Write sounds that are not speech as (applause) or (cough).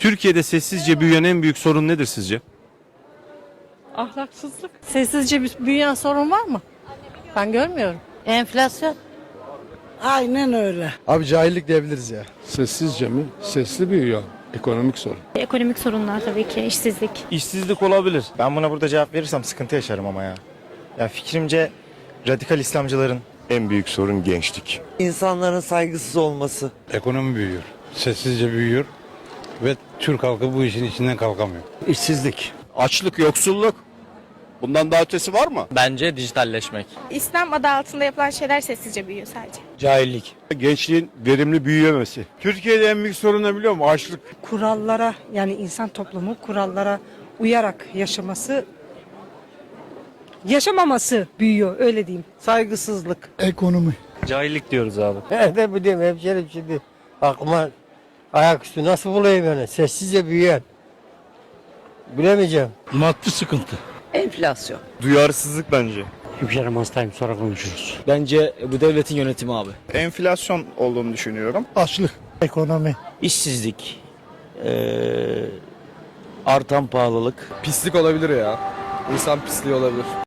Türkiye'de sessizce büyüyen en büyük sorun nedir sizce? Ahlaksızlık. Sessizce büyüyen sorun var mı? Ben görmüyorum. Enflasyon. Aynen öyle. Abi cahillik diyebiliriz ya. Sessizce mi? Sesli büyüyor. Ekonomik sorun. Ekonomik sorunlar tabii ki, işsizlik. İşsizlik olabilir. Ben buna burada cevap verirsem sıkıntı yaşarım ama ya. Ya fikrimce radikal İslamcıların En büyük sorun gençlik. İnsanların saygısız olması. Ekonomi büyüyor. Sessizce büyüyor. Ve Türk halkı bu işin içinden kalkamıyor. İşsizlik. Açlık, yoksulluk. Bundan daha ötesi var mı? Bence dijitalleşmek. İslam adı altında yapılan şeyler sessizce büyüyor sadece. Cahillik. Gençliğin verimli büyüyemesi. Türkiye'de en büyük sorun ne biliyor musun? Açlık. Kurallara yani insan toplumu kurallara uyarak yaşaması yaşamaması büyüyor öyle diyeyim. Saygısızlık. Ekonomi. Cahillik diyoruz abi. (laughs) Ne bileyim hemşerim şimdi aklıma ayaküstü nasıl bulayım yani sessizce büyüyen. Bilemeyeceğim. Maddi sıkıntı. Enflasyon. Duyarsızlık bence. Hemşerim hastayım sonra konuşuruz. Bence bu devletin yönetimi abi. enflasyon olduğunu düşünüyorum. Açlık. Ekonomi. İşsizlik. artan pahalılık. Pislik olabilir ya. İnsan pisliği olabilir.